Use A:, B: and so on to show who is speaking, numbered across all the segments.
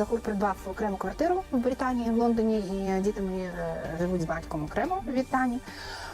A: Захур придбав окрему квартиру в Британії, в Лондоні, і діти мої е, живуть з батьком окремо від Тані.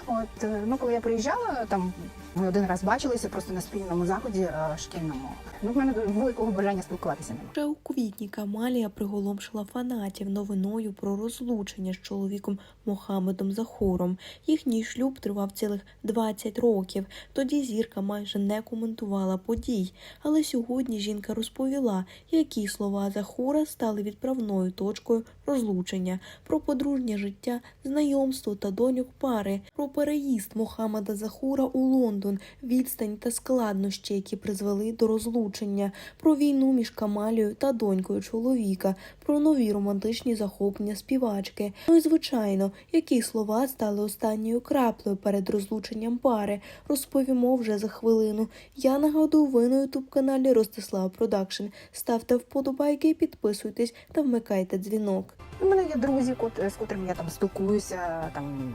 A: От е, ну, коли я приїжджала, там ми один раз бачилися просто на спільному заході е, шкільному. Ну, в мене великого бажання спілкуватися немає.
B: Вже у квітні Камалія приголомшила фанатів новиною про розлучення з чоловіком Мохамедом Захуром. Їхній шлюб тривав цілих 20 років. Тоді зірка майже не коментувала подій. Але сьогодні жінка розповіла, які слова Захура стали відправною точкою розлучення, про подружнє життя, знайомство та доньок пари, про переїзд Мохамеда Захура у Лондон, відстань та складнощі, які призвели до розлучення, про війну між Камалією та донькою чоловіка, про нові романтичні захоплення співачки. Ну і звичайно, які слова стали останньою краплею перед розлученням пари, розповімо вже за хвилину. Я нагадую, ви на ютуб каналі Ростислав Продакшн. Ставте вподобайки, підписуйтесь та вмикайте дзвінок.
A: У мене є друзі, кот- з котрими я там спілкуюся, там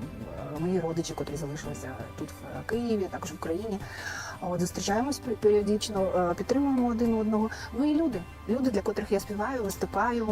A: е, мої родичі, котрі залишилися тут в Києві, також в Україні. От зустрічаємось пе- періодично, е, підтримуємо один одного. Ну і люди, люди, для котрих я співаю, виступаю.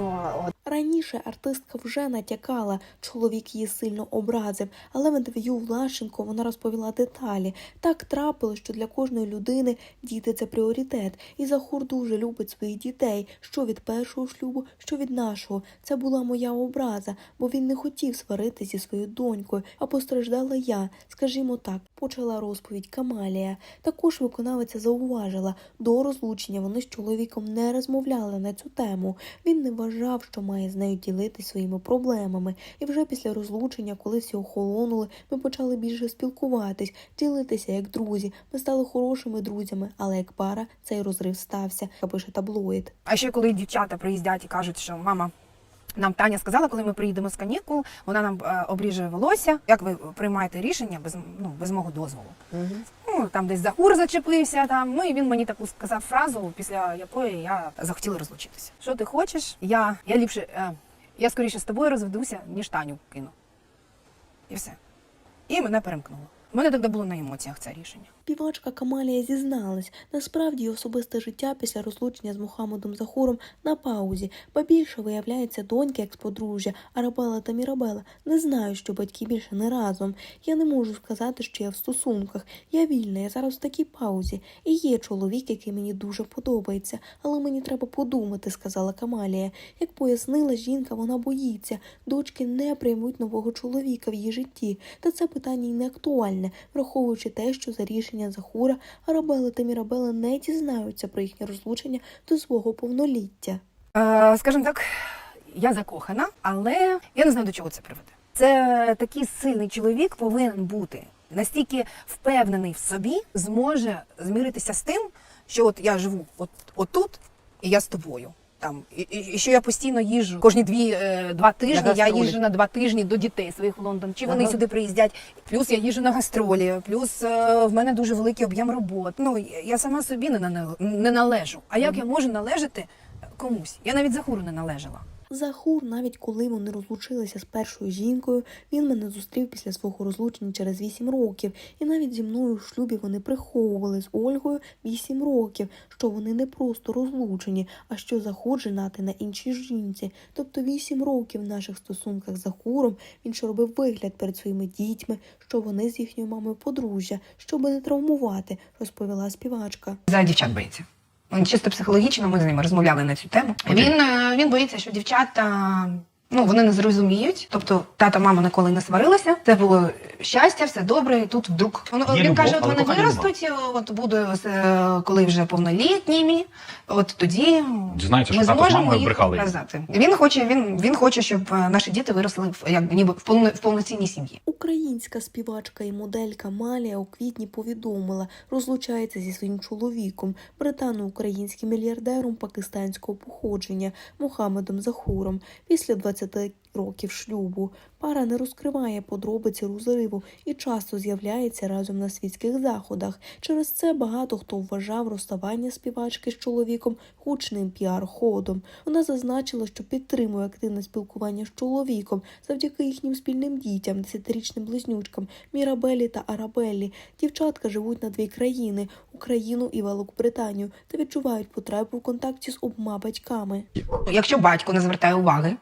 A: От
B: Раніше артистка вже натякала, чоловік її сильно образив, але в інтерв'ю Влащенко вона розповіла деталі. Так трапилось, що для кожної людини діти це пріоритет, і Захур дуже любить своїх дітей, що від першого шлюбу, що від нашого. Це була моя образа, бо він не хотів сваритися зі своєю донькою, а постраждала я. Скажімо так, почала розповідь Камалія. Також виконавиця зауважила, до розлучення вони з чоловіком не розмовляли на цю тему. Він не вважав, що має з нею ділитись своїми проблемами. І вже після розлучення, коли всі охолонули, ми почали більше спілкуватись, ділитися як друзі. Ми стали хорошими друзями, але як пара цей розрив стався, пише таблоїд.
A: А ще коли дівчата приїздять і кажуть, що мама. Нам Таня сказала, коли ми приїдемо з канікул, вона нам е, обріже волосся. Як ви приймаєте рішення без ну без мого дозволу? Там десь Захур зачепився там. Ну і він мені таку сказав фразу, після якої я захотіла розлучитися. Що ти хочеш? Я, я ліпше, е, я скоріше з тобою розведуся, ніж Таню кину. І все. І мене перемкнуло. У мене тоді було на емоціях це рішення.
B: Співачка Камалія зізналась, насправді особисте життя після розлучення з Мухаммедом Захуром на паузі, ба більше виявляється доньки екс-подружжя Арабела та Мірабела. Не знаю, що батьки більше не разом. Я не можу сказати, що я в стосунках. Я вільна, я зараз в такій паузі. І є чоловік, який мені дуже подобається, але мені треба подумати, сказала Камалія. Як пояснила жінка, вона боїться. Дочки не приймуть нового чоловіка в її житті. Та це питання й не актуальне, враховуючи те, що за рішення Захура Арабела та Мірабела не дізнаються про їхнє розлучення до свого повноліття.
A: Е, скажімо так, я закохана, але я не знаю, до чого це приведе. Це такий сильний чоловік повинен бути настільки впевнений в собі, зможе зміритися з тим, що от я живу от, отут, і я з тобою. Там і, і, що я постійно їжджу кожні дві е, два тижні. Я
C: гастролі.
A: їжджу на два тижні до дітей своїх в Лондон. Чи вони
C: Ага.
A: сюди приїздять? Плюс я їжджу на гастролі, плюс е, в мене дуже великий об'єм робот. Ну я сама собі не, не належу. А як я можу належати комусь? Я навіть захуру не належала.
B: Захур, навіть коли вони розлучилися з першою жінкою, він мене зустрів після свого розлучення через 8 років. І навіть зі мною в шлюбі вони приховували з Ольгою 8 років, що вони не просто розлучені, а що Захур женати на іншій жінці. Тобто 8 років в наших стосунках з Захуром він ще робив вигляд перед своїми дітьми, що вони з їхньою мамою подружжя, щоб не травмувати, розповіла співачка.
A: За дівчат боїться. Чисто психологічно ми з ними розмовляли на цю тему. Він, е, він боїться, що дівчата. Ну, вони не зрозуміють. Тобто, тата, мама ніколи не сварилася. Це було щастя, все добре. І тут вдруг воно
C: Є
A: він
C: любов,
A: каже: от
C: але
A: вони
C: кохання
A: виростуть, от буде е, коли вже повнолітніми, от тоді
C: Дізнається, що
A: ми
C: тато з
A: зможемо
C: мамою
A: їх
C: брехали.
A: показати. Він хоче, він, він хоче, щоб е, наші діти виросли в як ніби в повно- в повноцінній сім'ї.
B: Українська співачка і моделька Малія у квітні повідомила, розлучається зі своїм чоловіком, британо-українським мільярдером пакистанського походження Мохамедом Захуром. Після 12 років шлюбу. Пара не розкриває подробиці розриву і часто з'являється разом на світських заходах. Через це багато хто вважав розставання співачки з чоловіком гучним піар-ходом. Вона зазначила, що підтримує активне спілкування з чоловіком завдяки їхнім спільним дітям, десятирічним близнючкам Мірабелі та Арабеллі. Дівчатка живуть на дві країни Україну і Великобританію та відчувають потребу в контакті з обома батьками.
A: Якщо батько не звертає уваги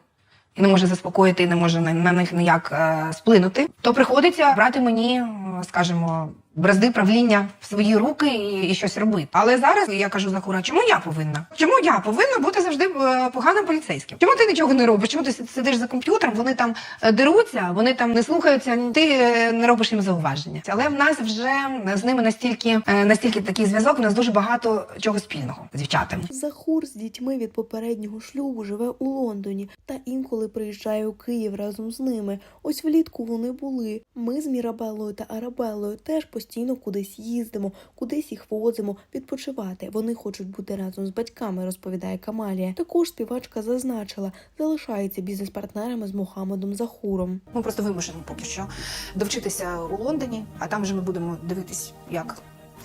A: не може заспокоїти, і не може на них ніяк е, сплинути, то приходиться брати мені, е, скажімо, бразди правління в свої руки і, і щось робити. Але зараз я кажу Захура, чому я повинна? Чому я повинна бути завжди е, поганим поліцейським? Чому ти нічого не робиш? Чому ти сидиш за комп'ютером? Вони там е, деруться, вони там не слухаються, ти е, не робиш їм зауваження. Але в нас вже з ними настільки настільки такий зв'язок. У нас дуже багато чого спільного з дівчатами.
B: Захур з дітьми від попереднього шлюбу живе у Лондоні та інколи приїжджає у Київ разом з ними. Ось влітку вони були. Ми з Мірабелою та Арабелою теж постійно кудись їздимо, кудись їх возимо відпочивати. Вони хочуть бути разом з батьками, розповідає Камалія. Також співачка зазначила, залишається бізнес-партнерами з Мохамедом Захуром.
A: Ми просто вимушені поки що довчитися у Лондоні, а там вже ми будемо дивитись, як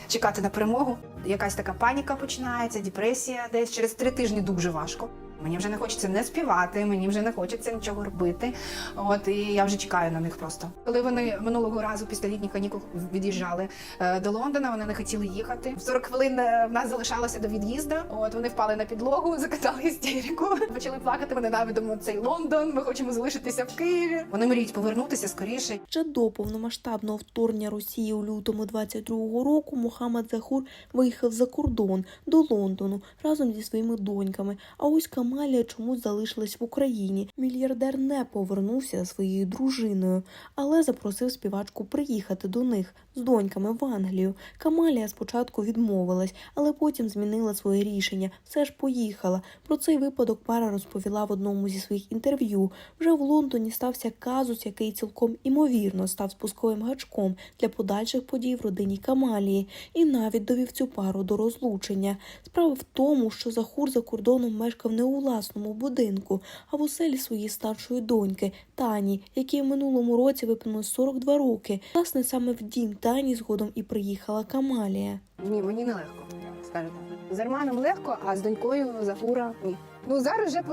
A: чекати на перемогу. Якась така паніка починається, депресія десь через три тижні дуже важко. Мені вже не хочеться не співати, мені вже не хочеться нічого робити. От і я вже чекаю на них просто. Коли вони минулого разу після літніх канікул від'їжджали е, до Лондона, вони не хотіли їхати. 40 хвилин е, в нас залишалося до від'їзду. От вони впали на підлогу, закатали істерику, почали плакати. Ми ненавидимо цей Лондон. Ми хочемо залишитися в Києві. Вони мріють повернутися скоріше.
B: Ще до повномасштабного вторгнення Росії у лютому 22-го року Мухаммад Захур виїхав за кордон до Лондону разом зі своїми доньками. А ось Камалія чомусь залишилась в Україні. Мільярдер не повернувся за своєю дружиною, але запросив співачку приїхати до них з доньками в Англію. Камалія спочатку відмовилась, але потім змінила своє рішення. Все ж поїхала. Про цей випадок пара розповіла в одному зі своїх інтерв'ю. Вже в Лондоні стався казус, який цілком імовірно став спусковим гачком для подальших подій в родині Камалії, і навіть довів цю пару до розлучення. Справа в тому, що Захур за кордоном мешкав не у власному будинку, а в оселі своєї старшої доньки Тані, якій в минулому році виповнилось 42 роки. Власне, саме в дім Тані згодом і приїхала Камалія.
A: Ні, мені не легко, скажете. З Арманом легко, а з донькою Захура ні. Ну зараз вже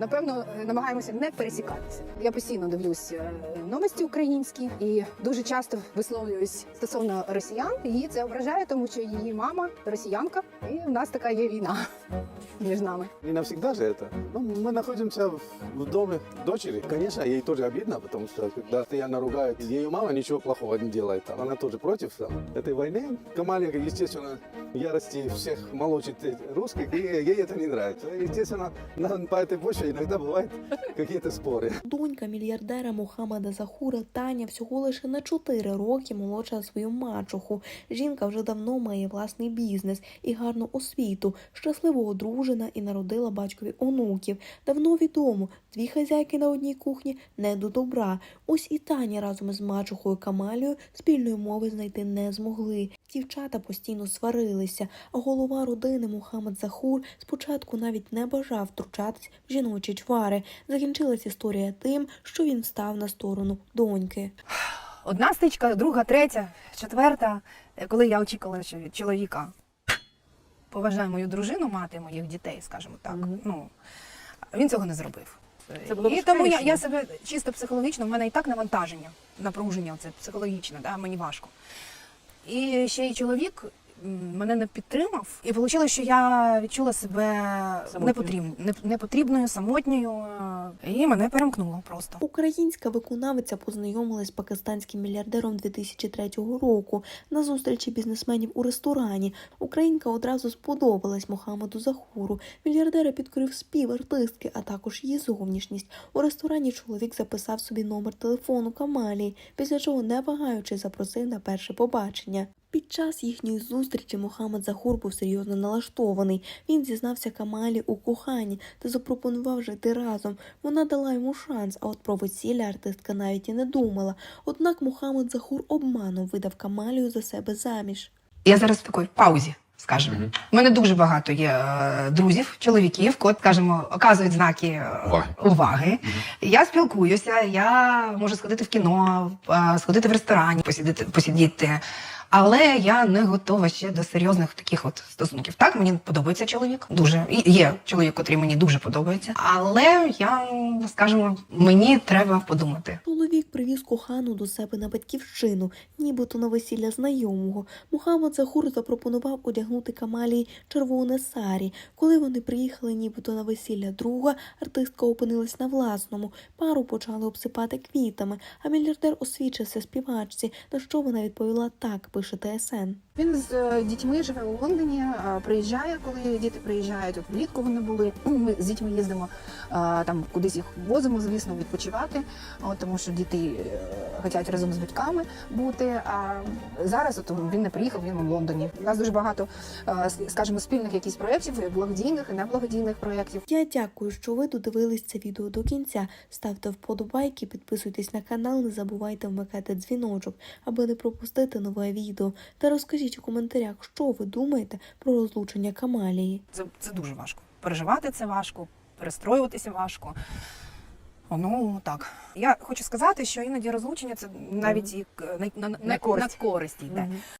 A: напевно намагаємося не пересікатися. Я постійно дивлюсь е, новості українські і дуже часто висловлююсь стосовно росіян. Її це ображає, тому що її мама росіянка, і в нас така є війна між нами.
C: Не навсегда же это. Ну, мы находимся в, в доме дочери. Конечно, ей тоже обидно, потому что когда постоянно ругают, ее мама ничего плохого не делает. Там. Она тоже против там, этой войны. Камалия, естественно, в ярости всех молочит э, русских, и ей это не нравится. Естественно, на, по этой почве иногда бывают какие-то споры.
B: Донька мільярдера Мухаммада Захура Таня всього лише на 4 роки молодша за свою мачуху. Жінка вже давно має власний бізнес і гарну освіту, щасливо одружена і народила батькові онуків. Давно відомо, дві хазяйки на одній кухні не до добра. Ось і Таня разом із мачухою Камалією спільної мови знайти не змогли. Дівчата постійно сварилися, а голова родини Мухаммад Захур спочатку навіть не бажав втручатись в жіночі чвари. Закінчилась історія тим, що він став на сторону доньки.
A: Одна стичка, друга, третя, четверта. Коли я очікувала, чоловіка поважає мою дружину, мати моїх дітей, скажімо так. Ну він цього не зробив.
D: Це було
A: і тому я, я себе чисто психологічно, в мене і так навантаження, напруження, це психологічне, да, мені важко. І ще й чоловік мене не підтримав, і вийшло, що я відчула себе непотрібною, непотрібною, самотньою, е, і мене перемкнуло просто.
B: Українська виконавиця познайомилась з пакистанським мільярдером 2003 року на зустрічі бізнесменів у ресторані. Українка одразу сподобалась Мохамеду Захуру. Мільярдера підкорив спів артистки, а також її зовнішність. У ресторані чоловік записав собі номер телефону Камалії, після чого, не вагаючи, запросив на перше побачення. Під час їхньої зустрічі Мохамед Захур був серйозно налаштований. Він зізнався Камалі у коханні та запропонував жити разом. Вона дала йому шанс, а от про весілля артистка навіть і не думала. Однак Мухаммед Захур обманом видав Камалію за себе заміж.
A: Я зараз в такій паузі. скажімо. У мене дуже багато є е, друзів, чоловіків, кот, скажімо, оказують знаки е,
D: Уваги.
A: уваги. Я спілкуюся, я можу сходити в кіно, е, сходити в ресторані, посидіти, посидіти. Але я не готова ще до серйозних таких от стосунків. Так, мені подобається чоловік, дуже і є чоловік, котрий мені дуже подобається. Але я скажімо, мені треба подумати.
B: Чоловік привіз кохану до себе на батьківщину, нібито на весілля знайомого. Мухаммад Захур запропонував одягнути Камалії червоне сарі. Коли вони приїхали нібито на весілля друга, артистка опинилась на власному. Пару почали обсипати квітами, а мільярдер освічився співачці, на що вона відповіла так, пише ТСН.
A: Він з е, дітьми живе у Лондоні, приїжджає, коли діти приїжджають. От влітку вони були. Ми з дітьми їздимо там кудись їх возимо, звісно, відпочивати, от, тому що діти е, хочуть разом з батьками бути. А зараз от він не приїхав, він у Лондоні. У нас дуже багато, е, скажімо, спільних якісь проєктів, благодійних і неблагодійних проєктів.
B: Я дякую, що ви додивились це відео до кінця. Ставте вподобайки, підписуйтесь на канал, не забувайте вмикати дзвіночок, аби не пропустити нове відео. Та розкажіть у коментарях, що ви думаєте про розлучення Камалії.
A: Це, це дуже важко. Переживати це важко, перестроюватися важко. Ну так. Я хочу сказати, що іноді розлучення це навіть і на, на, на,
E: На користь.
A: на користь йде.